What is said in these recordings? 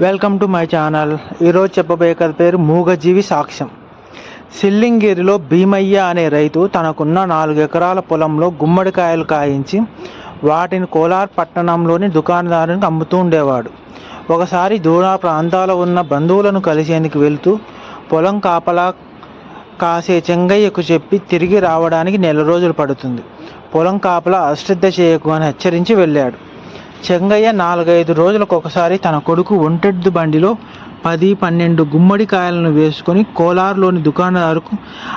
Welcome to my channel ఈరోజు చెప్పబోయే కథ పేరు మూగజీవి సాక్ష్యం. సిల్లింగిరిలో భీమయ్య అనే రైతు తనకున్న నాలుగు ఎకరాల పొలంలో గుమ్మడికాయలు కాయించి వాటిని కోలార్ పట్టణంలోని దుకాణదారునికి అమ్ముతూ ఉండేవాడు. ఒకసారి దూర ప్రాంతాల ఉన్న బంధువులను కలిసేందుకు వెళుతూ పొలం కాపలా కాసే చెంగయ్యకు చెప్పి తిరిగి రావడానికి నెల రోజులు పడుతుంది. పొలం కాపలా అశ్రద్ధ చేయకు అని హెచ్చరించి వెళ్ళాడు. చెంగయ్య నాలుగైదు రోజులకు ఒకసారి తన కొడుకు ఒంటెడ్డు బండిలో పది పన్నెండు గుమ్మడికాయలను వేసుకొని కోలార్లోని దుకాణదారుకు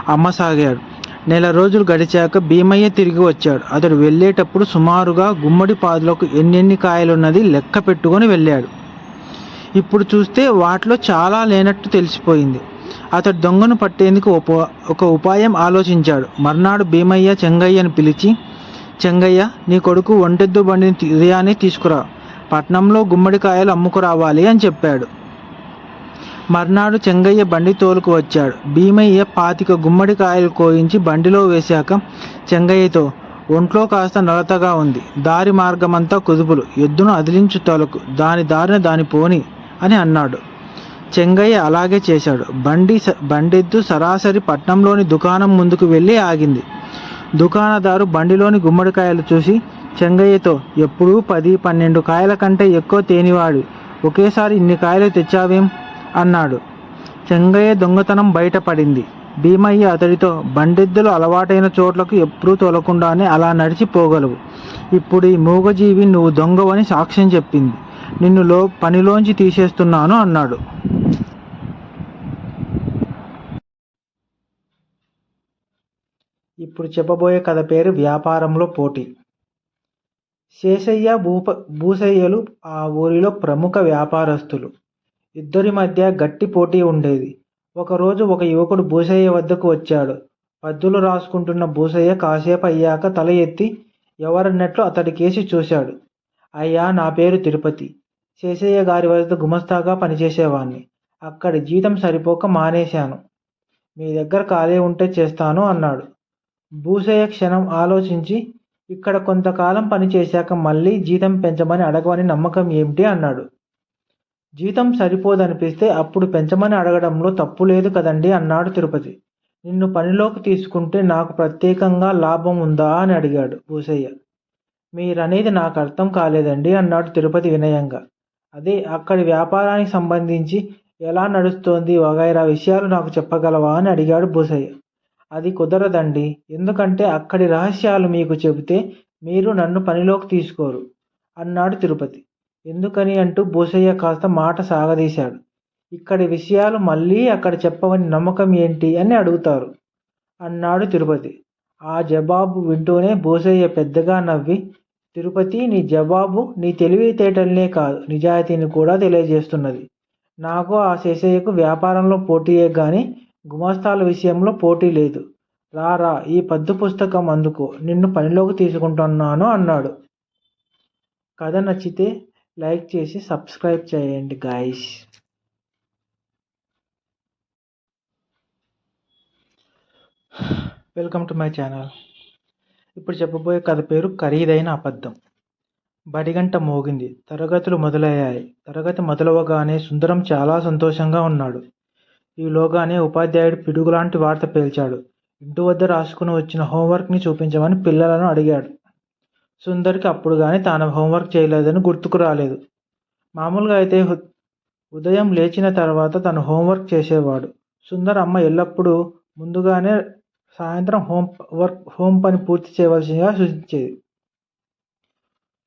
అమ్మసాగాడు. నెల రోజులు గడిచాక భీమయ్య తిరిగి వచ్చాడు. అతడు వెళ్ళేటప్పుడు సుమారుగా గుమ్మడి పాదులకు ఎన్నెన్ని కాయలున్నది లెక్క పెట్టుకొని వెళ్ళాడు. ఇప్పుడు చూస్తే వాటిలో చాలా లేనట్టు తెలిసిపోయింది. అతడు దొంగను పట్టేందుకు ఉప- ఒక ఉపాయం ఆలోచించాడు. మర్నాడు భీమయ్య చెంగయ్యను పిలిచి చెంగయ్య నీ కొడుకు ఒంటెద్దు బండిని ఉదయాన్నే తీసుకురా. పట్నంలో గుమ్మడికాయలు అమ్ముకురావాలి అని చెప్పాడు. మర్నాడు చెంగయ్య బండి తోలుకు వచ్చాడు. భీమయ్య పాతిక గుమ్మడికాయలు కోయించి బండిలో వేశాక చెంగయ్యతో ఒంట్లో కాస్త నలతగా ఉంది. దారి మార్గమంతా కుదుపులు. ఎద్దును అదిలించు తొలకు దాని దారిన దాని పోని అని అన్నాడు. చెంగయ్య అలాగే చేశాడు. బండి స- బండెద్దు సరాసరి పట్నంలోని దుకాణం ముందుకు వెళ్ళి ఆగింది. దుకాణదారు బండిలోని గుమ్మడికాయలు చూసి చెంగయ్యతో ఎప్పుడూ పది పన్నెండు కాయల కంటే ఎక్కువ తేనివాడు. ఒకేసారి ఇన్ని కాయలు తెచ్చావేం? అన్నాడు. చెంగయ్య దొంగతనం బయటపడింది. భీమయ్య అతడితో బండెద్దులు అలవాటైన చోట్లకు ఎప్పుడూ తోలకుండానే అలా నడిచి పోగలవు. ఇప్పుడు ఈ మూగజీవి నువ్వు దొంగవని సాక్ష్యం చెప్పింది. నిన్ను లో పనిలోంచి తీసేస్తున్నాను అన్నాడు. ఇప్పుడు చెప్పబోయే కథ పేరు వ్యాపారంలో పోటీ. శేషయ్య భూప భూసయ్యలు ఆ ఊరిలో ప్రముఖ వ్యాపారస్తులు. ఇద్దరి మధ్య గట్టి పోటీ ఉండేది. ఒకరోజు ఒక యువకుడు భూసయ్య వద్దకు వచ్చాడు. పద్దులు రాసుకుంటున్న భూసయ్య కాసేపు అయ్యాక తల ఎత్తి ఎవరన్నట్లు అతడి కేసి చూశాడు. అయ్యా నా పేరు తిరుపతి. శేషయ్య గారి వద్ద గుమస్తాగా పనిచేసేవాణ్ణి. అక్కడి జీతం సరిపోక మానేశాను. మీ దగ్గర ఖాళీ ఉంటే చేస్తాను అన్నాడు. భూసయ్య క్షణం ఆలోచించి ఇక్కడ కొంతకాలం పనిచేశాక మళ్ళీ జీతం పెంచమని అడగవని నమ్మకం ఏమిటి అన్నాడు. జీతం సరిపోదనిపిస్తే అప్పుడు పెంచమని అడగడంలో తప్పు లేదు కదండి అన్నాడు తిరుపతి. నిన్ను పనిలోకి తీసుకుంటే నాకు ప్రత్యేకంగా లాభం ఉందా అని అడిగాడు భూసయ్య మీరనేది నాకు అర్థం కాలేదండి అన్నాడు తిరుపతి వినయంగా. అదే అక్కడి వ్యాపారానికి సంబంధించి ఎలా నడుస్తోంది వగైరా విషయాలు నాకు చెప్పగలవా అని అడిగాడు భూసయ్య అది కుదరదండి. ఎందుకంటే అక్కడి రహస్యాలు మీకు చెబితే మీరు నన్ను పనిలోకి తీసుకోరు. అన్నాడు తిరుపతి. ఎందుకని అంటూ భూసయ్య కాస్త మాట సాగదీశాడు. ఇక్కడి విషయాలు మళ్ళీ అక్కడ చెప్పవని నమ్మకం ఏంటి అని అడుగుతారు. అన్నాడు తిరుపతి. ఆ జవాబు వింటూనే భూసయ్య పెద్దగా నవ్వి తిరుపతి నీ జవాబు నీ తెలివితేటలనే కాదు నిజాయితీని కూడా తెలియజేస్తున్నది. నాకు ఆ శేషయ్యకు వ్యాపారంలో పోటీయే కానీ గుమాస్తాల విషయంలో పోటీ లేదు. రారా ఈ పద్దు పుస్తకం అందుకు నిన్ను పనిలోకి తీసుకుంటున్నాను అన్నాడు. కథ నచ్చితే లైక్ చేసి సబ్స్క్రైబ్ చేయండి guys. Welcome to my channel. ఇప్పుడు చెప్పబోయే కథ పేరు ఖరీదైన అబద్ధం. బడిగంట మోగింది. తరగతులు మొదలయ్యాయి. తరగతి మొదలవగానే సుందరం చాలా సంతోషంగా ఉన్నాడు. ఈలోగానే ఉపాధ్యాయుడు పిడుగులాంటి వార్త పేల్చాడు. ఇంటి వద్ద రాసుకుని వచ్చిన హోంవర్క్ని చూపించమని పిల్లలను అడిగాడు. సుందర్కి అప్పుడు కానీ తాను హోంవర్క్ చేయలేదని గుర్తుకు రాలేదు. మామూలుగా అయితే ఉదయం లేచిన తర్వాత తను హోంవర్క్ చేసేవాడు. సుందర్ అమ్మ ఎల్లప్పుడూ ముందుగానే సాయంత్రం హోం వర్క్ హోం పని పూర్తి చేయవలసిందిగా సూచించేది.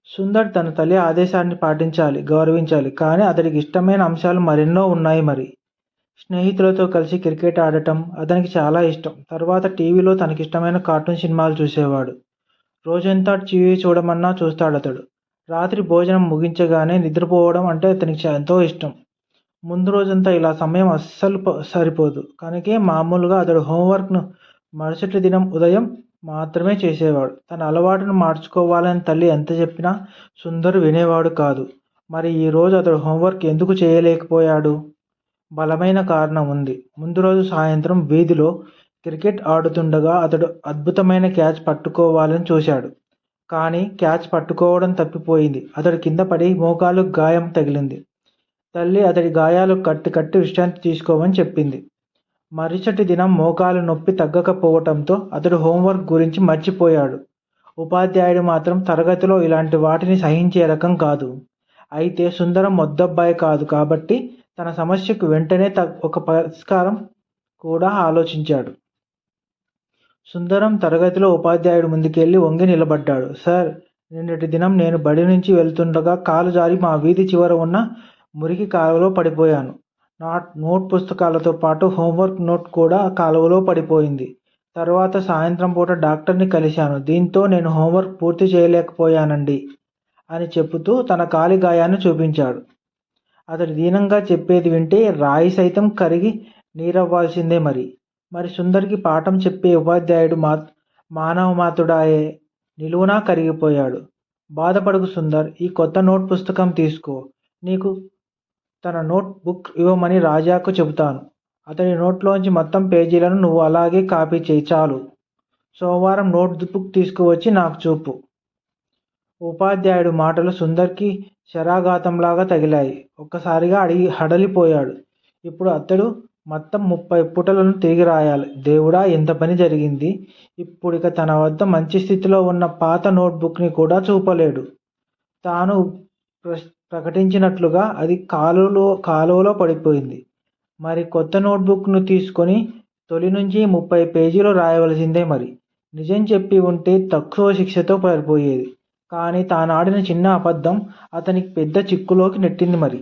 సుందర్ తన తల్లి ఆదేశాన్ని పాటించాలి గౌరవించాలి కానీ అతడికి ఇష్టమైన అంశాలు మరెన్నో ఉన్నాయి మరి. స్నేహితులతో కలిసి క్రికెట్ ఆడటం అతనికి చాలా ఇష్టం. తర్వాత టీవీలో తనకిష్టమైన కార్టూన్ సినిమాలు చూసేవాడు. రోజంతా టీవీ చూడమన్నా చూస్తాడు అతడు రాత్రి భోజనం ముగించగానే నిద్రపోవడం అంటే అతనికి ఎంతో ఇష్టం. ముందు రోజంతా ఇలా సమయం అస్సలు సరిపోదు. కనుక మామూలుగా అతడు హోంవర్క్ను మరుసటి దినం ఉదయం మాత్రమే చేసేవాడు. తన అలవాటును మార్చుకోవాలని తల్లి ఎంత చెప్పినా సుందరు వినేవాడు కాదు. మరి ఈ రోజు అతడు హోంవర్క్ ఎందుకు చేయలేకపోయాడు? బలమైన కారణం ఉంది. ముందు రోజు సాయంత్రం వీధిలో క్రికెట్ ఆడుతుండగా అతడు అద్భుతమైన క్యాచ్ పట్టుకోవాలని చూశాడు. కానీ క్యాచ్ పట్టుకోవడం తప్పిపోయింది. అతడు కింద పడి మోకాలు గాయం తగిలింది. తల్లి అతడి గాయాలు కట్టి కట్టి విశ్రాంతి తీసుకోమని చెప్పింది. మరుసటి దినం మోకాలు నొప్పి తగ్గకపోవటంతో అతడు హోంవర్క్ గురించి మర్చిపోయాడు. ఉపాధ్యాయుడు మాత్రం తరగతిలో ఇలాంటి వాటిని సహించే రకం కాదు. అయితే సుందరం మొద్దబ్బాయి కాదు కాబట్టి తన సమస్యకు వెంటనే త ఒక పరిష్కారం కూడా ఆలోచించాడు. సుందరం తరగతిలో ఉపాధ్యాయుడు ముందుకెళ్ళి వంగి నిలబడ్డాడు. సార్ నిన్నటి దినం నేను బడి నుంచి వెళ్తుండగా కాలు జారి మా వీధి చివర ఉన్న మురికి కాలువలో పడిపోయాను. నాట్ నోట్ పుస్తకాలతో పాటు హోంవర్క్ నోట్ కూడా కాలువలో పడిపోయింది. తర్వాత సాయంత్రం పూట డాక్టర్ని కలిశాను. దీంతో నేను హోంవర్క్ పూర్తి చేయలేకపోయానండి అని చెబుతూ తన కాలి గాయాన్ని చూపించాడు. అతడు దీనంగా చెప్పేది వింటే రాయి సైతం కరిగి నీరవ్వాల్సిందే మరి. మరి సుందర్కి పాఠం చెప్పే ఉపాధ్యాయుడు మా మానవ మాతుడాయే నిలువునా కరిగిపోయాడు. బాధపడుకు సుందర్ ఈ కొత్త నోట్ పుస్తకం తీసుకో. నీకు తన నోట్ బుక్ ఇవ్వమని రాజాకు చెబుతాను. అతని నోట్లోంచి మొత్తం పేజీలను నువ్వు అలాగే కాపీ చేయి చాలు. సోమవారం నోట్ బుక్ తీసుకువచ్చి నాకు చూపు. ఉపాధ్యాయుడు మాటలు సుందర్కి శరాఘాతంలాగా తగిలాయి. ఒక్కసారిగా అడిగి హడలిపోయాడు. ఇప్పుడు అతడు మొత్తం ముప్పై పుటలను తిరిగి రాయాలి. దేవుడా ఎంత పని జరిగింది. ఇప్పుడిక తన వద్ద మంచి స్థితిలో ఉన్న పాత నోట్బుక్ని కూడా చూపలేడు. తాను ప్ర- ప్రకటించినట్లుగా అది కాలువలో కాలువలో పడిపోయింది. మరి కొత్త నోట్బుక్ను తీసుకొని తొలి నుంచి ముప్పై పేజీలు రాయవలసిందే మరి. నిజం చెప్పి ఉంటే తక్కువ శిక్షతో పడిపోయేది. కానీ తానాడిన చిన్న అబద్ధం అతనికి పెద్ద చిక్కులోకి నెట్టింది మరి.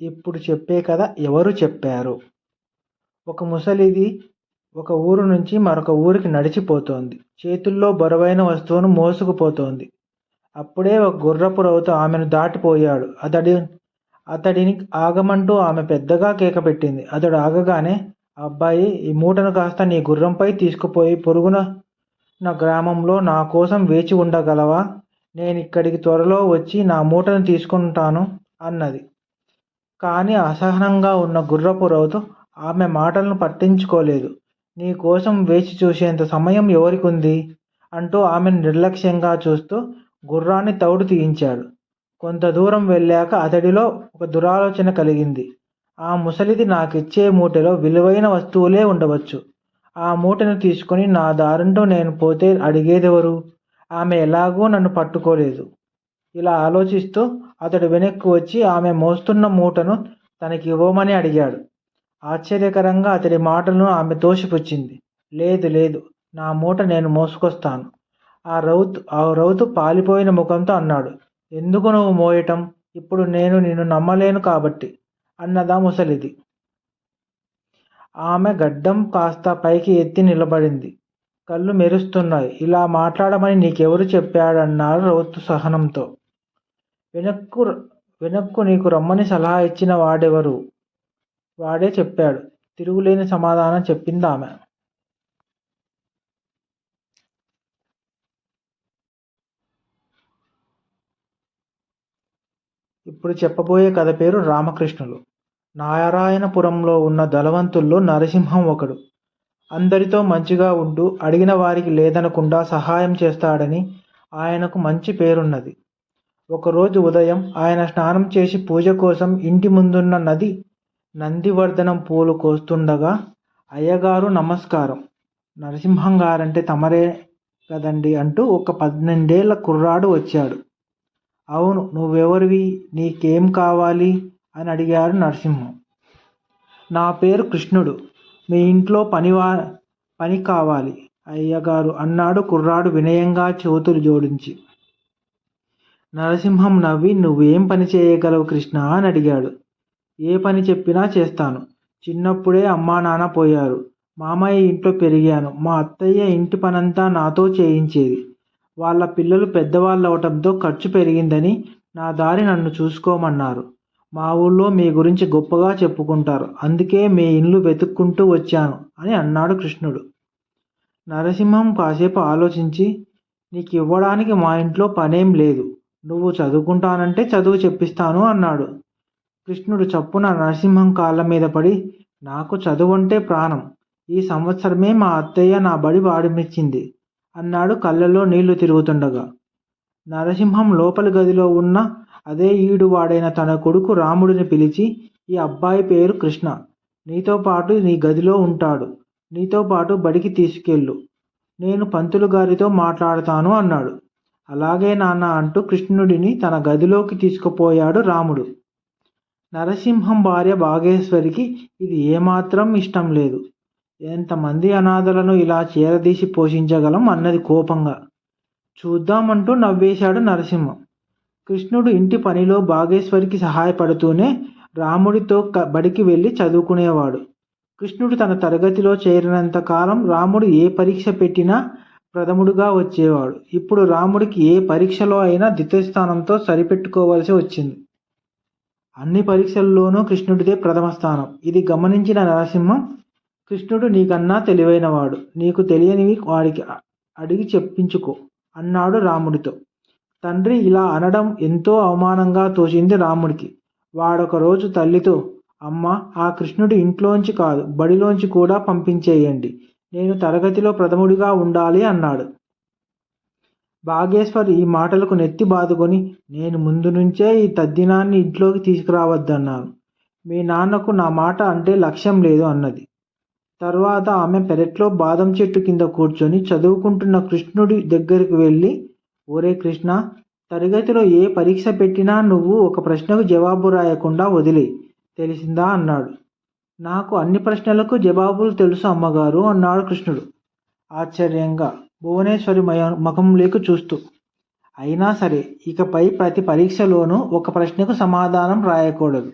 ఇప్పుడు చెప్పే కథ ఎవరు చెప్పారు? ఒక ముసలిది ఒక ఊరు నుంచి మరొక ఊరికి నడిచిపోతోంది. చేతుల్లో బరువైన వస్తువును మోసుకుపోతోంది. అప్పుడే ఒక గుర్రపు రౌతు ఆమెను దాటిపోయాడు. అతడి అతడిని ఆగమంటూ ఆమె పెద్దగా కేక పెట్టింది. అతడు ఆగగానే అబ్బాయి ఈ మూటను కాస్త నీ గుర్రంపై తీసుకుపోయి పొరుగున నా గ్రామంలో నా కోసం వేచి ఉండగలవా? నేను ఇక్కడికి త్వరలో వచ్చి నా మూటను తీసుకుంటాను అన్నది. కానీ అసహనంగా ఉన్న గుర్రపు రౌతు ఆమె మాటలను పట్టించుకోలేదు. నీ కోసం వేచి చూసేంత సమయం ఎవరికుంది? అంటూ ఆమెను నిర్లక్ష్యంగా చూస్తూ గుర్రాన్ని తౌడు తీయించాడు. కొంత దూరం వెళ్ళాక అతడిలో ఒక దురాలోచన కలిగింది. ఆ ముసలిది నాకిచ్చే మూటలో విలువైన వస్తువులే ఉండవచ్చు. ఆ మూటను తీసుకొని నా దారింటో నేను పోతే అడిగేదెవరు? ఆమె ఎలాగో నన్ను పట్టుకోలేదు. ఇలా ఆలోచిస్తూ అతడు వెనక్కి వచ్చి ఆమె మోస్తున్న మూటను తనకి ఇవ్వమని అడిగాడు. ఆశ్చర్యకరంగా అతడి మాటలను ఆమె తోసిపుచ్చింది. లేదు లేదు నా మూట నేను మోసుకొస్తాను. ఆ రౌతు ఆ రౌతు పాలిపోయిన ముఖంతో అన్నాడు. ఎందుకు నువ్వు మోయటం? ఇప్పుడు నేను నిన్ను నమ్మలేను కాబట్టి. అన్నదా ముసలిది ఆమె గడ్డం కాస్త పైకి ఎత్తి నిలబడింది. కళ్ళు మెరుస్తున్నాయి. ఇలా మాట్లాడమని నీకెవరు చెప్పాడన్నారు రౌతు సహనంతో. వెనక్కు వెనక్కు నీకు రమ్మని సలహా ఇచ్చిన వాడెవరు? వాడే చెప్పాడు. తిరుగులేని సమాధానం చెప్పింది ఆమె. ఇప్పుడు చెప్పబోయే కథ పేరు రామకృష్ణులు. నారాయణపురంలో ఉన్న ధనవంతుల్లో నరసింహం ఒకడు. అందరితో మంచిగా ఉంటూ అడిగిన వారికి లేదనకుండా సహాయం చేస్తాడని ఆయనకు మంచి పేరున్నది. ఒకరోజు ఉదయం ఆయన స్నానం చేసి పూజ కోసం ఇంటి ముందున్న నది నందివర్ధనం పూలు కోస్తుండగా అయ్యగారు నమస్కారం. నరసింహం గారంటే తమరే కదండి అంటూ ఒక పన్నెండేళ్ళ కుర్రాడు వచ్చాడు. అవును నువ్వెవరివి? నీకేం కావాలి? అని అడిగారు నరసింహం. నా పేరు కృష్ణుడు. మీ ఇంట్లో పనివా పని కావాలి అయ్యగారు అన్నాడు కుర్రాడు వినయంగా చేతులు జోడించి. నరసింహం నవ్వి నువ్వేం పని చేయగలవు కృష్ణ అని అడిగాడు. ఏ పని చెప్పినా చేస్తాను. చిన్నప్పుడే అమ్మా నాన్న పోయారు. మామయ్య ఇంట్లో పెరిగాను. మా అత్తయ్య ఇంటి పనంతా నాతో చేయించేది. వాళ్ళ పిల్లలు పెద్దవాళ్ళు అవటంతో ఖర్చు పెరిగిందని నా దారి నన్ను చూసుకోమన్నారు. మా ఊళ్ళో మీ గురించి గొప్పగా చెప్పుకుంటారు. అందుకే మీ ఇల్లు వెతుక్కుంటూ వచ్చాను అని అన్నాడు కృష్ణుడు. నరసింహం కాసేపు ఆలోచించి నీకు ఇవ్వడానికి మా ఇంట్లో పనేం లేదు. నువ్వు చదువుకుంటానంటే చదువు చెప్పిస్తాను అన్నాడు. కృష్ణుడు చప్పున నరసింహం కాళ్ళ మీద పడి నాకు చదువు అంటే ప్రాణం. ఈ సంవత్సరమే మా అత్తయ్య నా బడి వాడిమిచ్చింది అన్నాడు కళ్ళలో నీళ్ళు తిరుగుతుండగా. నరసింహం లోపలి గదిలో ఉన్న అదే ఈడువాడైన తన కొడుకు రాముడిని పిలిచి ఈ అబ్బాయి పేరు కృష్ణ. నీతో పాటు నీ గదిలో ఉంటాడు. నీతో పాటు బడికి తీసుకెళ్ళు. నేను పంతులు గారితో మాట్లాడతాను అన్నాడు. అలాగే నాన్న అంటూ కృష్ణుడిని తన గదిలోకి తీసుకుపోయాడు రాముడు. నరసింహం భార్య భాగేశ్వరికి ఇది ఏమాత్రం ఇష్టం లేదు. ఎంతమంది అనాథలను ఇలా చేరదీసి పోషించగలం? అన్నది కోపంగా. చూద్దామంటూ నవ్వేశాడు నరసింహం. కృష్ణుడు ఇంటి పనిలో భాగేశ్వరికి సహాయపడుతూనే రాముడితో క- బడికి వెళ్ళి చదువుకునేవాడు. కృష్ణుడు తన తరగతిలో చేరినంత కాలం రాముడు ఏ పరీక్ష పెట్టినా ప్రథముడుగా వచ్చేవాడు. ఇప్పుడు రాముడికి ఏ పరీక్షలో అయినా ద్వితీయస్థానంతో సరిపెట్టుకోవాల్సి వచ్చింది. అన్ని పరీక్షల్లోనూ కృష్ణుడిదే ప్రథమ స్థానం. ఇది గమనించిన నరసింహం కృష్ణుడు నీకన్నా తెలివైనవాడు. నీకు తెలియనివి వాడికి అడిగి చెప్పించుకో అన్నాడు రాముడితో. తండ్రి ఇలా అనడం ఎంతో అవమానంగా తోచింది రాముడికి. వాడొక రోజు తల్లితో అమ్మ ఆ కృష్ణుడు ఇంట్లోంచి కాదు బడిలోంచి కూడా పంపించేయండి. నేను తరగతిలో ప్రథముడిగా ఉండాలి అన్నాడు. భాగేశ్వర్ ఈ మాటలకు నెత్తి బాదుకొని నేను ముందు నుంచే ఈ తద్దినాన్ని ఇంట్లోకి తీసుకురావద్దన్నాను. మీ నాన్నకు నా మాట అంటే లక్ష్యం లేదు అన్నది. తర్వాత ఆమె పెరట్లో బాదం చెట్టు కింద కూర్చొని చదువుకుంటున్న కృష్ణుడి దగ్గరికి వెళ్ళి ఒరే కృష్ణ తరగతిలో ఏ పరీక్ష పెట్టినా నువ్వు ఒక ప్రశ్నకు జవాబు రాయకుండా వదిలే తెలిసిందా అన్నాడు. నాకు అన్ని ప్రశ్నలకు జవాబులు తెలుసు అమ్మగారు అన్నాడు కృష్ణుడు. ఆశ్చర్యంగా భువనేశ్వరి మయ ముఖంలోకి చూస్తూ. అయినా సరే ఇకపై ప్రతి పరీక్షలోనూ ఒక ప్రశ్నకు సమాధానం రాయకూడదు.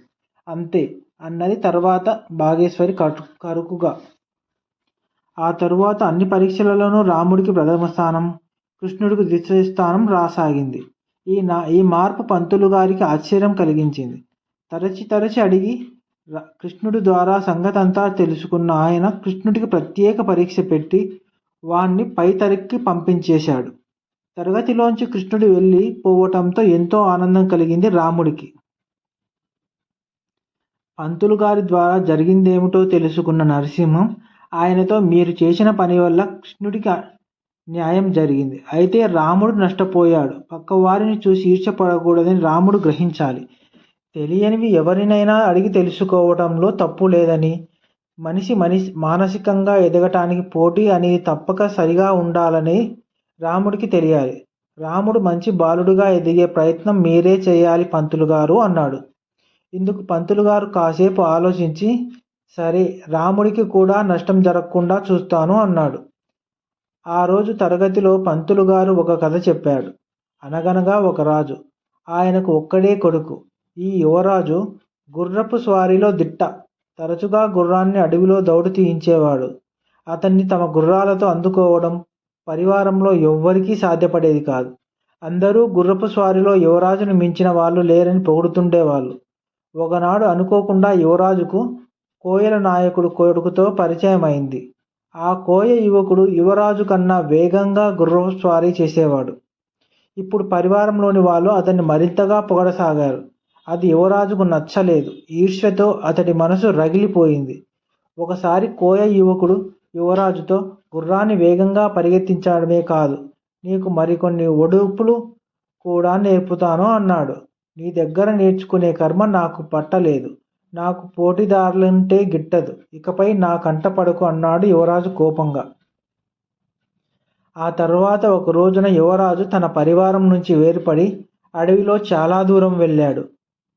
అంతే అన్నది తర్వాత భాగేశ్వరి కరుకుగా. ఆ తరువాత అన్ని పరీక్షలలోనూ రాముడికి ప్రథమ స్థానం కృష్ణుడికి దిశస్థానం స్థానం రాసాగింది. ఈ నా ఈ మార్పు పంతులు గారికి ఆశ్చర్యం కలిగించింది. తరచి తరచి అడిగి కృష్ణుడి ద్వారా సంగతంతా తెలుసుకున్న ఆయన కృష్ణుడికి ప్రత్యేక పరీక్ష పెట్టి వాణ్ణి పై తరగతికి పంపించేశాడు. తరగతిలోంచి కృష్ణుడు వెళ్ళి పోవటంతో ఎంతో ఆనందం కలిగింది రాముడికి. పంతులు గారి ద్వారా జరిగిందేమిటో తెలుసుకున్న నరసింహం ఆయనతో మీరు చేసిన పని వల్ల కృష్ణుడికి న్యాయం జరిగింది. అయితే రాముడు నష్టపోయాడు. పక్కవారిని చూసి ఈర్ష్యపడకూడదని రాముడు గ్రహించాలి. తెలియనివి ఎవరినైనా అడిగి తెలుసుకోవడంలో తప్పు లేదని మనిషి మనిషి మానసికంగా ఎదగటానికి పోటీ అనేది తప్పక సరిగా ఉండాలని రాముడికి తెలియాలి. రాముడు మంచి బాలుడుగా ఎదిగే ప్రయత్నం మీరే చేయాలి పంతులు గారు అన్నాడు. ఇందుకు పంతులు గారు కాసేపు ఆలోచించి సరే రాముడికి కూడా నష్టం జరగకుండా చూస్తాను అన్నాడు. ఆ రోజు తరగతిలో పంతులు గారు ఒక కథ చెప్పాడు. అనగనగా ఒక రాజు ఆయనకు ఒక్కడే కొడుకు. ఈ యువరాజు గుర్రపు స్వారీలో దిట్ట తరచుగా గుర్రాన్ని అడవిలో దౌడు తీయించేవాడు. అతన్ని తమ గుర్రాలతో అందుకోవడం పరివారంలో ఎవ్వరికీ సాధ్యపడేది కాదు. అందరూ గుర్రపు స్వారీలో యువరాజును మించిన వాళ్ళు లేరని పొగుడుతుండేవాళ్ళు. ఒకనాడు అనుకోకుండా యువరాజుకు కోయల నాయకుడు కొడుకుతో పరిచయం అయింది ఆ కోయ యువకుడు యువరాజు కన్నా వేగంగా గుర్రపు స్వారీ చేసేవాడు. ఇప్పుడు పరివారంలోని వాళ్ళు అతన్ని మరింతగా పొగడసాగారు. అది యువరాజుకు నచ్చలేదు. ఈర్ష్యతో అతడి మనసు రగిలిపోయింది. ఒకసారి కోయ యువకుడు యువరాజుతో గుర్రాన్ని వేగంగా పరిగెత్తించడమే కాదు నీకు మరికొన్ని ఒడుపులు కూడా నేర్పుతాను అన్నాడు. నీ దగ్గర నేర్చుకునే కర్మ నాకు పట్టలేదు. నాకు పోటీదారులంటే గిట్టదు. ఇకపై నా కంట పడకు అన్నాడు యువరాజు కోపంగా. ఆ తర్వాత ఒక రోజున యువరాజు తన పరివారం నుంచి వేరుపడి అడవిలో చాలా దూరం వెళ్ళాడు.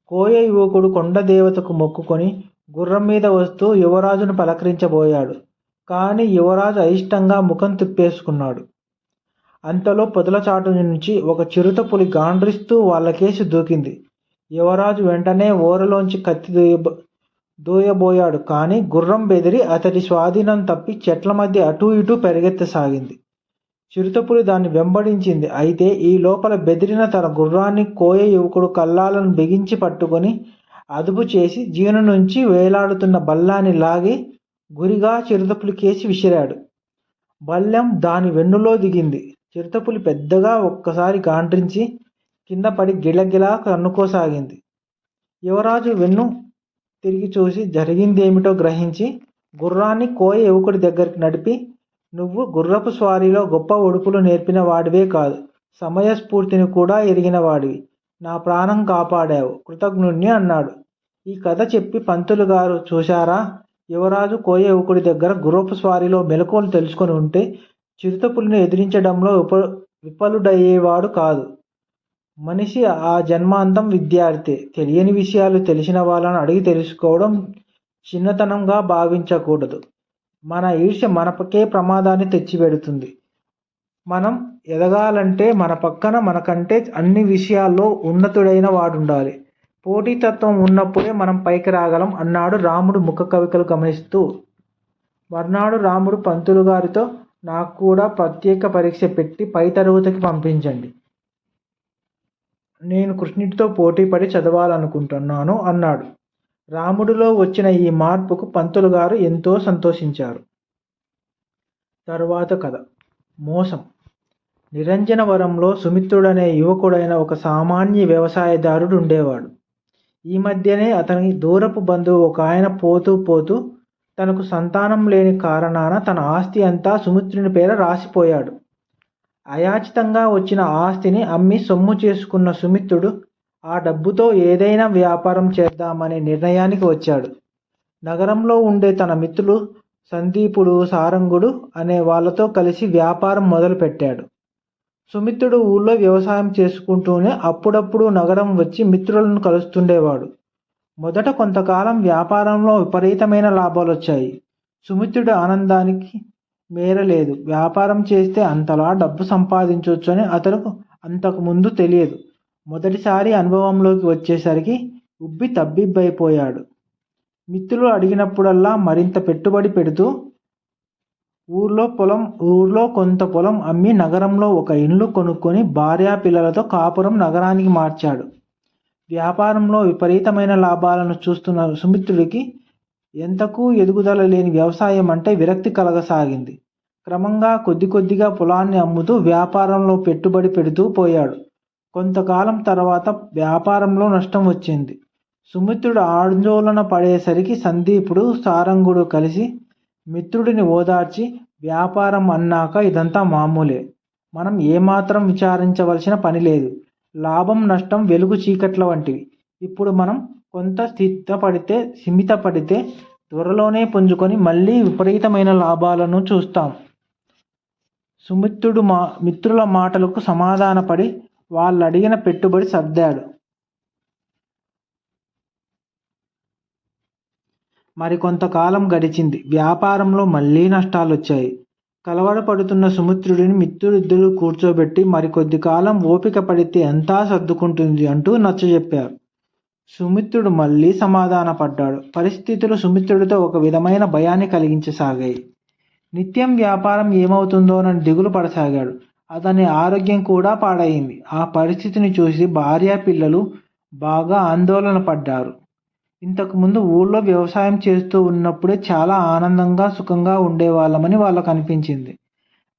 కోయ యువకుడు కొండ దేవతకు మొక్కుకొని గుర్రం మీద వస్తూ యువరాజును పలకరించబోయాడు. కానీ యువరాజు అయిష్టంగా ముఖం తిప్పేసుకున్నాడు. అంతలో పొదలచాటు నుంచి ఒక చిరుత పులి గాండ్రిస్తూ వాళ్ళకేసి దూకింది. యువరాజు వెంటనే ఓరలోంచి కత్తి దూయబ దూయబోయాడు. కానీ గుర్రం బెదిరి అతడి స్వాధీనం తప్పి చెట్ల మధ్య అటూ ఇటూ పెరిగెత్తసాగింది. చిరుతపులి దాన్ని వెంబడించింది. అయితే ఈ లోపల బెదిరిన తన గుర్రాన్ని కోయ యువకుడు కల్లాలను బిగించి పట్టుకొని అదుపు చేసి జీను నుంచి వేలాడుతున్న బల్లాన్ని లాగి గురిగా చిరుతపులి కేసి విసిరాడు. బల్లెం దాని వెన్నులో దిగింది. చిరుతపులి పెద్దగా ఒక్కసారి గాండ్రించి కింద పడి గిలగిలా కన్నుకోసాగింది. యువరాజు వెన్ను తిరిగి చూసి జరిగిందేమిటో గ్రహించి గుర్రాన్ని కోయ యువకుడి దగ్గరికి నడిపి నువ్వు గుర్రపు స్వారీలో గొప్ప ఒడుపులు నేర్పిన వాడివే కాదు సమయస్ఫూర్తిని కూడా ఎరిగిన వాడివి. నా ప్రాణం కాపాడావు కృతజ్ఞుణ్ణి అన్నాడు. ఈ కథ చెప్పి పంతులు గారు చూశారా? యువరాజు కోయ యువకుడి దగ్గర గుర్రపు స్వారీలో మెలకువలు తెలుసుకొని ఉంటే చిరుతపులిని ఎదిరించడంలో ఉప విఫలుడయ్యేవాడు కాదు. మనిషి ఆ జన్మాంతం విద్యార్థి. తెలియని విషయాలు తెలిసిన వాళ్ళని అడిగి తెలుసుకోవడం చిన్నతనంగా భావించకూడదు. మన ఈర్ష్య మనపకే ప్రమాదాన్ని తెచ్చిపెడుతుంది. మనం ఎదగాలంటే మన పక్కన మనకంటే అన్ని విషయాల్లో ఉన్నతుడైన వాడుండాలి. పోటీతత్వం ఉన్నప్పుడే మనం పైకి రాగలం. అన్నాడు రాముడు ముఖ కవికలు గమనిస్తూ. మర్నాడు రాముడు పంతులు గారితో నాకు కూడా ప్రత్యేక పరీక్ష పెట్టి పై తరగతికి పంపించండి. నేను కృష్ణుడితో పోటీపడి చదవాలనుకుంటున్నాను అన్నాడు. రాముడిలో వచ్చిన ఈ మార్పుకు పంతులు గారు ఎంతో సంతోషించారు. తరువాత కథ. మోసం. నిరంజనవరంలో సుమిత్రుడనే యువకుడైన ఒక సామాన్య వ్యవసాయదారుడు ఉండేవాడు. ఈ మధ్యనే అతని దూరపు బంధువు ఒక ఆయన పోతూ పోతూ తనకు సంతానం లేని కారణాన తన ఆస్తి అంతా సుమిత్రుని పేర రాసిపోయాడు. అయాచితంగా వచ్చిన ఆస్తిని అమ్మి సొమ్ము చేసుకున్న సుమిత్రుడు ఆ డబ్బుతో ఏదైనా వ్యాపారం చేద్దామనే నిర్ణయానికి వచ్చాడు. నగరంలో ఉండే తన మిత్రులు సందీపుడు సారంగుడు అనే వాళ్ళతో కలిసి వ్యాపారం మొదలుపెట్టాడు. సుమిత్రుడు ఊళ్ళో వ్యవసాయం చేసుకుంటూనే అప్పుడప్పుడు నగరం వచ్చి మిత్రులను కలుస్తుండేవాడు. మొదట కొంతకాలం వ్యాపారంలో విపరీతమైన లాభాలు వచ్చాయి సుమిత్రుడి ఆనందానికి మేరలేదు. వ్యాపారం చేస్తే అంతలా డబ్బు సంపాదించవచ్చు అని అతనికి అంతకు ముందు తెలియదు. మొదటిసారి అనుభవంలోకి వచ్చేసరికి ఉబ్బి తబ్బిబ్బైపోయాడు. మిత్రులు అడిగినప్పుడల్లా మరింత పెట్టుబడి పెడుతూ ఊర్లో పొలం ఊర్లో కొంత పొలం అమ్మి నగరంలో ఒక ఇల్లు కొనుక్కొని భార్యా పిల్లలతో కాపురం నగరానికి మార్చాడు. వ్యాపారంలో విపరీతమైన లాభాలను చూస్తున్న సుమిత్రుడికి ఎంతకు ఎదుగుదల లేని వ్యవసాయం అంటే విరక్తి కలగసాగింది. క్రమంగా కొద్ది కొద్దిగా పొలాన్ని అమ్ముతూ వ్యాపారంలో పెట్టుబడి పెడుతూ పోయాడు. కొంతకాలం తర్వాత వ్యాపారంలో నష్టం వచ్చింది. సుమిత్రుడు ఆందోళన పడేసరికి సందీపుడు సారంగుడు కలిసి మిత్రుడిని ఓదార్చి వ్యాపారం అన్నాక ఇదంతా మామూలే. మనం ఏమాత్రం విచారించవలసిన పని లేదు. లాభం నష్టం వెలుగు చీకట్ల వంటివి. ఇప్పుడు మనం కొంత స్థితపడితే సిమితపడితే త్వరలోనే పుంజుకొని మళ్ళీ విపరీతమైన లాభాలను చూస్తాం. సుమిత్రుడు మా మిత్రుల మాటలకు సమాధానపడి వాళ్ళు అడిగిన పెట్టుబడి సర్దాడు. మరికొంతకాలం గడిచింది. వ్యాపారంలో మళ్ళీ నష్టాలు వచ్చాయి కలవరపడుతున్న సుమిత్రుడిని మిత్రులిద్దరూ కూర్చోబెట్టి మరికొద్ది కాలం ఓపిక పడితే అంతా సర్దుకుంటుంది అంటూ నచ్చజెప్పారు. సుమిత్రుడు మళ్ళీ సమాధానపడ్డాడు. పరిస్థితులు సుమిత్రుడితో ఒక విధమైన భయాన్ని కలిగించసాగాయి. నిత్యం వ్యాపారం ఏమవుతుందోనని దిగులు పడసాగాడు. అతని ఆరోగ్యం కూడా పాడైంది. ఆ పరిస్థితిని చూసి భార్య పిల్లలు బాగా ఆందోళన పడ్డారు. ఇంతకుముందు ఊళ్ళో వ్యవసాయం చేస్తూ ఉన్నప్పుడే చాలా ఆనందంగా సుఖంగా ఉండేవాళ్ళమని వాళ్ళకు అనిపించింది.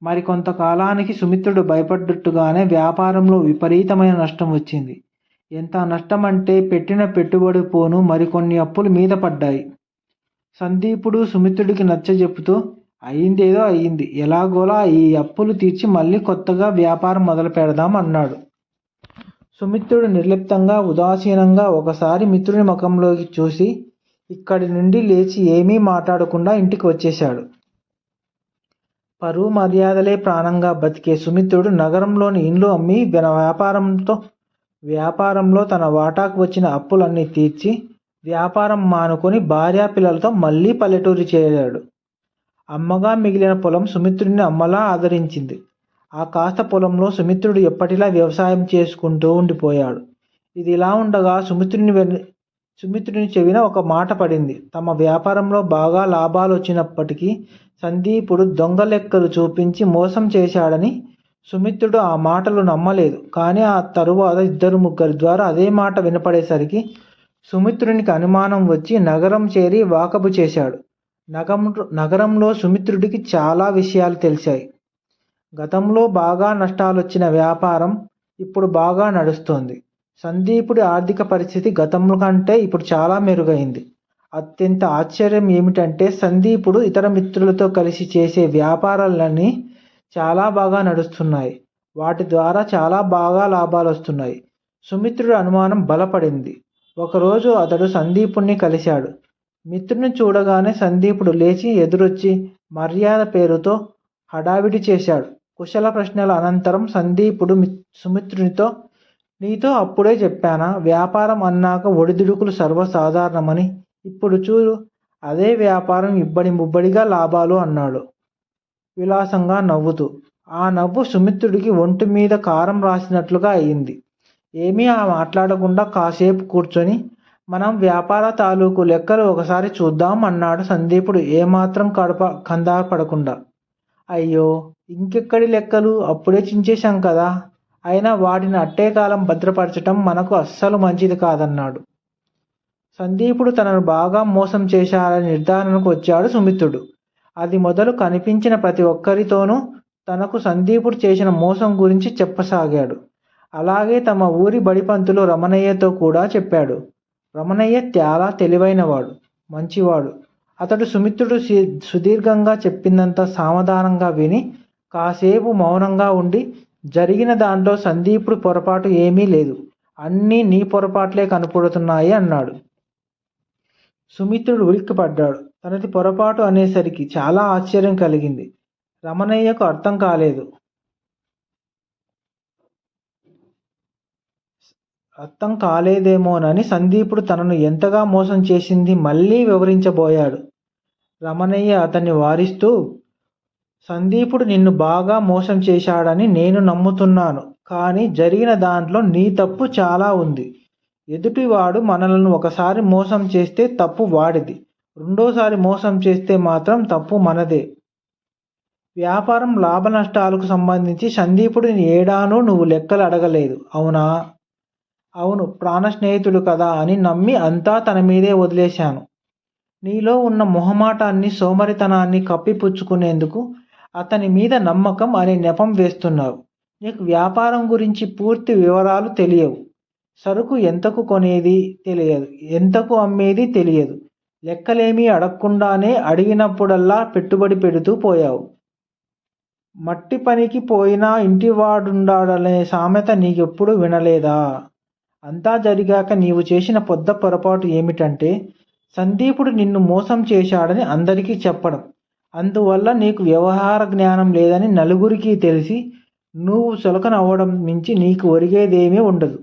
మరి కొంతకాలానికి సుమిత్రుడు భయపడ్డట్టుగానే వ్యాపారంలో విపరీతమైన నష్టం వచ్చింది. ఎంత నష్టం అంటే పెట్టిన పెట్టుబడి పోను మరికొన్ని అప్పులు మీద పడ్డాయి. సందీపుడు సుమిత్రుడికి నచ్చజెప్పుతూ అయిందేదో అయ్యింది. ఎలాగోలా ఈ అప్పులు తీర్చి మళ్ళీ కొత్తగా వ్యాపారం మొదలు పెడదాం అన్నాడు. సుమిత్రుడు నిర్లిప్తంగా ఉదాసీనంగా ఒకసారి మిత్రుని ముఖంలోకి చూసి ఇక్కడి నుండి లేచి ఏమీ మాట్లాడకుండా ఇంటికి వచ్చేశాడు. పరువు మర్యాదలే ప్రాణంగా బతికే సుమిత్రుడు నగరంలోని ఇండ్లు అమ్మి వ్యాపారంతో వ్యాపారంలో తన వాటాకు వచ్చిన అప్పులన్నీ తీర్చి వ్యాపారం మానుకొని భార్యా పిల్లలతో మళ్ళీ పల్లెటూరు చేరాడు. అమ్మగా మిగిలిన పొలం సుమిత్రుడిని అమ్మలా ఆదరించింది. ఆ కాస్త పొలంలో సుమిత్రుడు ఎప్పటిలా వ్యవసాయం చేసుకుంటూ ఉండిపోయాడు. ఇది ఇలా ఉండగా సుమిత్రుని సుమిత్రుని చెవిన ఒక మాట పడింది. తమ వ్యాపారంలో బాగా లాభాలు వచ్చినప్పటికీ సందీపుడు దొంగ లెక్కలు చూపించి మోసం చేశాడని సుమిత్రుడు ఆ మాటలు నమ్మలేదు. కానీ ఆ తరువాత ఇద్దరు ముగ్గురి ద్వారా అదే మాట వినపడేసరికి సుమిత్రునికి అనుమానం వచ్చి నగరం చేరి వాకబు చేశాడు. నగం నగరంలో సుమిత్రుడికి చాలా విషయాలు తెలిసాయి. గతంలో బాగా నష్టాలొచ్చిన వ్యాపారం ఇప్పుడు బాగా నడుస్తోంది. సందీపుడి ఆర్థిక పరిస్థితి గతంలో కంటే ఇప్పుడు చాలా మెరుగైంది. అత్యంత ఆశ్చర్యం ఏమిటంటే సందీపుడు ఇతర మిత్రులతో కలిసి చేసే వ్యాపారాలన్నీ చాలా బాగా నడుస్తున్నాయి. వాటి ద్వారా చాలా బాగా లాభాలు వస్తున్నాయి. సుమిత్రుడి అనుమానం బలపడింది. ఒకరోజు అతడు సందీపుణ్ణి కలిశాడు. మిత్రుని చూడగానే సందీపుడు లేచి ఎదురొచ్చి మర్యాద పేరుతో హడావిడి చేశాడు. కుశల ప్రశ్నల అనంతరం సందీపుడు సుమిత్రునితో నీతో అప్పుడే చెప్పానా? వ్యాపారం అన్నాక ఒడిదుడుకులు సర్వసాధారణమని. ఇప్పుడు చూడు అదే వ్యాపారం ఇబ్బడి ముబ్బడిగా లాభాలు అన్నాడు. విలాసంగా నవ్వుతూ ఆ నవ్వు సుమిత్రుడికి ఒంటి మీద కారం రాసినట్లుగా అయింది. ఏమీ ఆ మాట్లాడకుండా కాసేపు కూర్చొని మనం వ్యాపార తాలూకు లెక్కలు ఒకసారి చూద్దాం అన్నాడు సందీపుడు ఏమాత్రం కడప కందార పడకుండా. అయ్యో ఇంకెక్కడి లెక్కలు? అప్పుడే చించేశాం కదా. అయినా వాటిని అట్టే కాలం భద్రపరచటం మనకు అస్సలు మంచిది కాదన్నాడు. సందీపుడు తనను బాగా మోసం చేశారని నిర్ధారణకు వచ్చాడు సుమిత్రుడు. అది మొదలు కనిపించిన ప్రతి ఒక్కరితోనూ తనకు సందీపుడు చేసిన మోసం గురించి చెప్పసాగాడు. అలాగే తమ ఊరి బడిపంతులు రమణయ్యతో కూడా చెప్పాడు. రమణయ్య చాలా తెలివైనవాడు మంచివాడు. అతడు సుమిత్రుడు సుదీర్ఘంగా చెప్పిందంత సావధానంగా విని కాసేపు మౌనంగా ఉండి జరిగిన దాంట్లో సందీపుడు పొరపాటు ఏమీ లేదు. అన్నీ నీ పొరపాట్లే కనపడుతున్నాయి అన్నాడు. సుమిత్రుడు ఉలిక్కిపడ్డాడు. తనది పొరపాటు అనేసరికి చాలా ఆశ్చర్యం కలిగింది. రమణయ్యకు అర్థం కాలేదు. అర్థం కాలేదేమోనని సందీపుడు తనను ఎంతగా మోసం చేసింది మళ్ళీ వివరించబోయాడు. రమణయ్య అతన్ని వారిస్తూ సందీపుడు నిన్ను బాగా మోసం చేశాడని నేను నమ్ముతున్నాను కానీ జరిగిన దాంట్లో నీ తప్పు చాలా ఉంది. ఎదుటివాడు మనలను ఒకసారి మోసం చేస్తే తప్పు వాడిది. రెండోసారి మోసం చేస్తే మాత్రం తప్పు మనదే. వ్యాపారం లాభ నష్టాలకు సంబంధించి సందీపుడిని ఏడానూ నువ్వు లెక్కలు అడగలేదు. అవునా? అవును ప్రాణ స్నేహితుడు కదా అని నమ్మి అంతా తన మీదే వదిలేశాను. నీలో ఉన్న మొహమాటాన్ని సోమరితనాన్ని కప్పిపుచ్చుకునేందుకు అతని మీద నమ్మకం అనే నెపం వేస్తున్నావు. నీకు వ్యాపారం గురించి పూర్తి వివరాలు తెలియవు. సరుకు ఎంతకు కొనేది తెలియదు ఎంతకు అమ్మేది తెలియదు. లెక్కలేమీ అడగకుండానే అడిగినప్పుడల్లా పెట్టుబడి పెడుతూ పోయావు. మట్టి పనికి పోయినా ఇంటివాడుండాడనే సామెత నీకెప్పుడు వినలేదా? అంతా జరిగాక నీవు చేసిన పొద్ద పొరపాటు ఏమిటంటే సందీపుడు నిన్ను మోసం చేశాడని అందరికీ చెప్పడం. అందువల్ల నీకు వ్యవహార జ్ఞానం లేదని నలుగురికి తెలిసి నువ్వు చులకనవ్వడం మించి నీకు ఒరిగేదేమీ ఉండదు.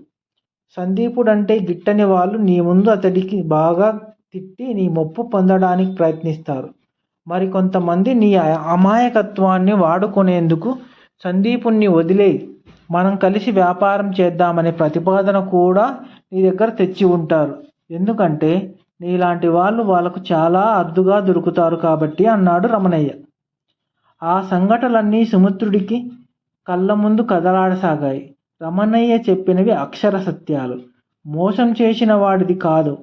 సందీపుడంటే గిట్టని వాళ్ళు నీ ముందు అతడికి బాగా తిట్టి నీ మొప్పు పొందడానికి ప్రయత్నిస్తారు. మరి కొంతమంది నీ అమాయకత్వాన్ని వాడుకునేందుకు సందీపుణ్ణి వదిలేయి. మనం కలిసి వ్యాపారం చేద్దామనే ప్రతిపాదన కూడా నీ దగ్గర తెచ్చి ఉంటారు. ఎందుకంటే నీలాంటి వాళ్ళు వాళ్ళకు చాలా అద్దుగా దొరుకుతారు కాబట్టి అన్నాడు రమణయ్య. ఆ సంఘటనలన్నీ సుమిత్రుడికి కళ్ళ ముందు కదలాడసాగాయి. రమణయ్య చెప్పినవి అక్షర సత్యాలు. మోసం చేసిన వాడిది కాదు.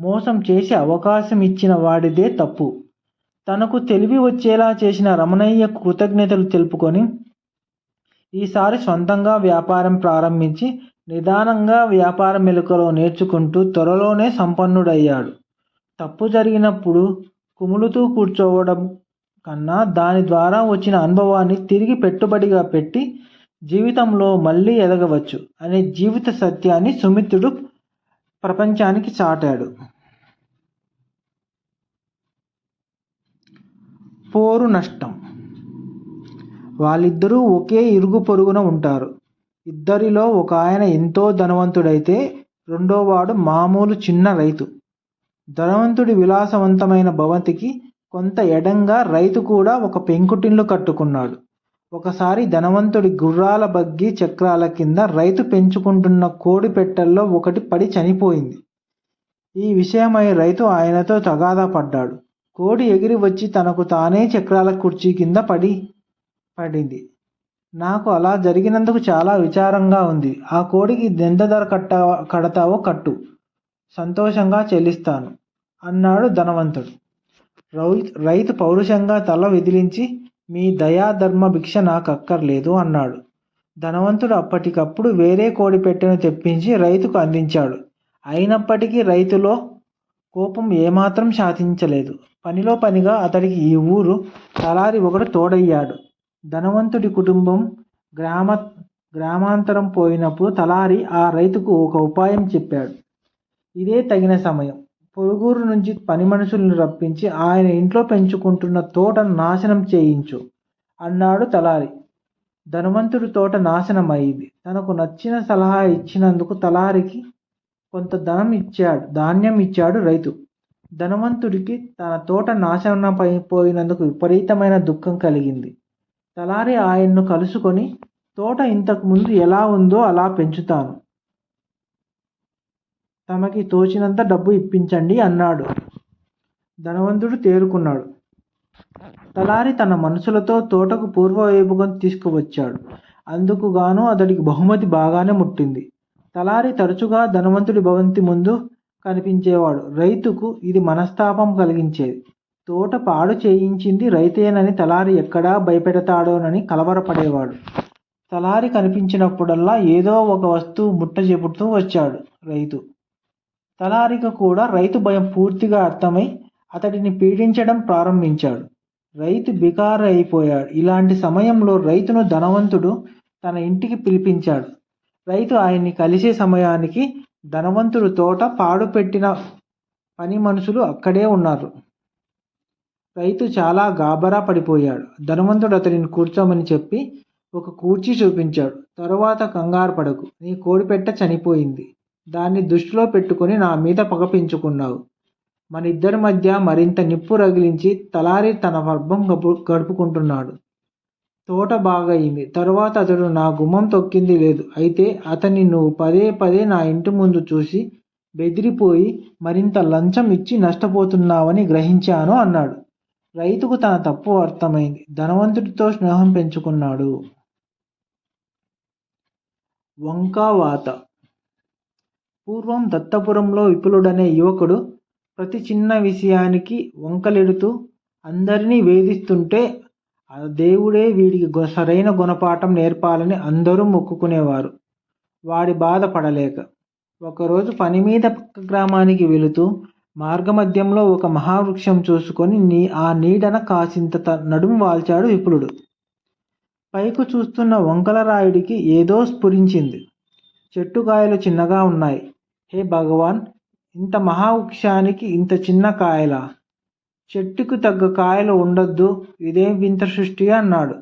మోసం చేసి అవకాశం ఇచ్చిన వాడిదే తప్పు. తనకు తెలివి వచ్చేలా చేసిన రమణయ్య కృతజ్ఞతలు తెలుపుకొని ఈసారి సొంతంగా వ్యాపారం ప్రారంభించి నిదానంగా వ్యాపార మెలుకలో నేర్చుకుంటూ త్వరలోనే సంపన్నుడయ్యాడు. తప్పు జరిగినప్పుడు కుములుతూ కూర్చోవడం కన్నా దాని ద్వారా వచ్చిన అనుభవాన్ని తిరిగి పెట్టుబడిగా పెట్టి జీవితంలో మళ్ళీ ఎదగవచ్చు అనే జీవిత సత్యాన్ని సుమిత్రుడు ప్రపంచానికి చాటాడు. పోరు నష్టం. వాళ్ళిద్దరూ ఒకే ఇరుగు పొరుగున ఉంటారు. ఇద్దరిలో ఒక ఆయన ఎంతో ధనవంతుడైతే రెండోవాడు మామూలు చిన్న రైతు. ధనవంతుడి విలాసవంతమైన భవంతికి కొంత ఎడంగా రైతు కూడా ఒక పెంకుటిల్లు కట్టుకున్నాడు. ఒకసారి ధనవంతుడి గుర్రాల బగ్గి చక్రాల కింద రైతు పెంచుకుంటున్న కోడి పెట్టెల్లో ఒకటి పడి చనిపోయింది. ఈ విషయమై రైతు ఆయనతో తగాదా పడ్డాడు. కోడి ఎగిరి వచ్చి తనకు తానే చక్రాల కుర్చీ కింద పడి పడింది. నాకు అలా జరిగినందుకు చాలా విచారంగా ఉంది. ఆ కోడికి ఎంత ధర కట్ట కడతావో కట్టు. సంతోషంగా చెల్లిస్తాను అన్నాడు ధనవంతుడు. రౌ రైతు పౌరుషంగా తల విదిలించి మీ దయాధర్మ భిక్ష నాకు అక్కర్లేదు అన్నాడు. ధనవంతుడు అప్పటికప్పుడు వేరే కోడి పెట్టెను తెప్పించి రైతుకు అందించాడు. అయినప్పటికీ రైతులో కోపం ఏమాత్రం శాతించలేదు పనిలో పనిగా అతడికి ఈ ఊరు తలారి ఒకడు తోడయ్యాడు. ధనవంతుడి కుటుంబం గ్రామ గ్రామాంతరం పోయినప్పుడు తలారి ఆ రైతుకు ఒక ఉపాయం చెప్పాడు. ఇదే తగిన సమయం. పొరుగురు నుంచి పని మనుషులను రప్పించి ఆయన ఇంట్లో పెంచుకుంటున్న తోటను నాశనం చేయించు అన్నాడు తలారి. ధనవంతుడి తోట నాశనం తనకు నచ్చిన సలహా ఇచ్చినందుకు తలారికి కొంత ధనం ఇచ్చాడు ధాన్యం ఇచ్చాడు రైతు. ధనవంతుడికి తన తోట నాశనమై పోయినందుకు విపరీతమైన దుఃఖం కలిగింది. తలారి ఆయన్ను కలుసుకొని తోట ఇంతకుముందు ఎలా ఉందో అలా పెంచుతాను. తమకి తోచినంత డబ్బు ఇప్పించండి అన్నాడు. ధనవంతుడు తేరుకున్నాడు. తలారి తన మనుషులతో తోటకు పూర్వవైపుగా తీసుకువచ్చాడు. అందుకు గాను అతడికి బహుమతి బాగానే ముట్టింది. తలారి తరచుగా ధనవంతుడి భవంతి ముందు కనిపించేవాడు. రైతుకు ఇది మనస్తాపం కలిగించేది. తోట పాడు చేయించింది రైతేనని తలారి ఎక్కడా భయపెడతాడోనని కలవరపడేవాడు. తలారి కనిపించినప్పుడల్లా ఏదో ఒక వస్తువు ముట్ట చెబుతూ వచ్చాడు రైతు. తలారికి కూడా రైతు భయం పూర్తిగా అర్థమై అతడిని పీడించడం ప్రారంభించాడు. రైతు బికారు అయిపోయాడు ఇలాంటి సమయంలో రైతును ధనవంతుడు తన ఇంటికి పిలిపించాడు. రైతు ఆయన్ని కలిసే సమయానికి ధనవంతుడు తోట పాడుపెట్టిన పని మనుషులు అక్కడే ఉన్నారు. రైతు చాలా గాబరా పడిపోయాడు. ధనవంతుడు అతడిని కూర్చోమని చెప్పి ఒక కూర్చీ చూపించాడు. తరువాత కంగారు పడకు. నీ కోడిపెట్ట చనిపోయింది. దాన్ని దృష్టిలో పెట్టుకొని నా మీద పగ పెంచుకున్నావు. మన ఇద్దరి మధ్య మరింత నిప్పు రగిలించి తలారి తన వర్భం గపు గడుపుకుంటున్నాడు. తోట బాగయింది. తరువాత అతడు నా గుమ్మం తొక్కింది లేదు. అయితే అతన్ని నువ్వు పదే పదే నా ఇంటి ముందు చూసి బెదిరిపోయి మరింత లంచం ఇచ్చి నష్టపోతున్నావని గ్రహించాను అన్నాడు. రైతుకు తన తప్పు అర్థమైంది. ధనవంతుడితో స్నేహం పెంచుకున్నాడు. వంకావాత పూర్వం దత్తపురంలో విపులుడనే యువకుడు ప్రతి చిన్న విషయానికి వంకలెడుతూ అందరినీ వేధిస్తుంటే ఆ దేవుడే వీడికి సరైన గుణపాఠం నేర్పాలని అందరూ మొక్కుకునేవారు. వాడి బాధ పడలేక ఒకరోజు పని మీద పక్క గ్రామానికి వెళుతూ మార్గమధ్యంలో ఒక మహావృక్షం చూసుకొని నీ ఆ నీడన కాసింత త- నడుం వాల్చాడు విపులుడు. పైకి చూస్తున్న వంకలరాయుడికి ఏదో స్ఫురించింది. చెట్టు కాయలు చిన్నగా ఉన్నాయి. హే భగవాన్ ఇంత మహావృక్షానికి ఇంత చిన్న కాయలా? చెట్టుకు తగ్గ కాయలు ఉండొద్దు ఇదేం వింత సృష్టి అన్నాడు.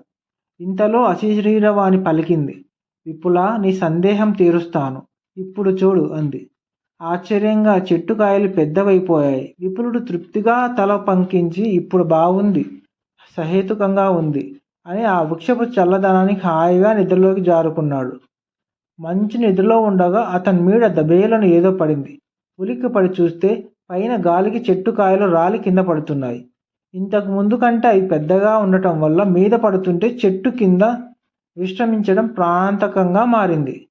ఇంతలో అశరీరవాణి పలికింది. విపుల నీ సందేహం తీరుస్తాను. ఇప్పుడు చూడు అంది. ఆశ్చర్యంగా చెట్టు కాయలు పెద్దవైపోయాయి. విపులుడు తృప్తిగా తల పంకించి ఇప్పుడు బాగుంది సహేతుకంగా ఉంది అని ఆ వృక్షపు చల్లదనానికి హాయిగా నిద్రలోకి జారుకున్నాడు. మంచి నిద్రలో ఉండగా అతని మీద దబేలను ఏదో పడింది. ఉలిక్కి పడి చూస్తే పైన గాలికి చెట్టు కాయలు రాలి కింద పడుతున్నాయి. ఇంతకు ముందు కంటే అవి పెద్దగా ఉండటం వల్ల మీద పడుతుంటే చెట్టు కింద విశ్రమించడం ప్రాంతకంగా మారింది.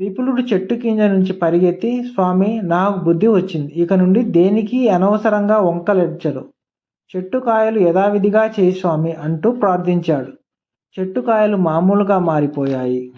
విపులుడు చెట్టు కింద నుంచి పరిగెత్తి స్వామి నాకు బుద్ధి వచ్చింది. ఇక నుండి దేనికి అనవసరంగా వంకలెడ్చరు. చెట్టు కాయలు యథావిధిగా చేయి స్వామి అంటూ ప్రార్థించాడు. చెట్టు కాయలు మామూలుగా మారిపోయాయి.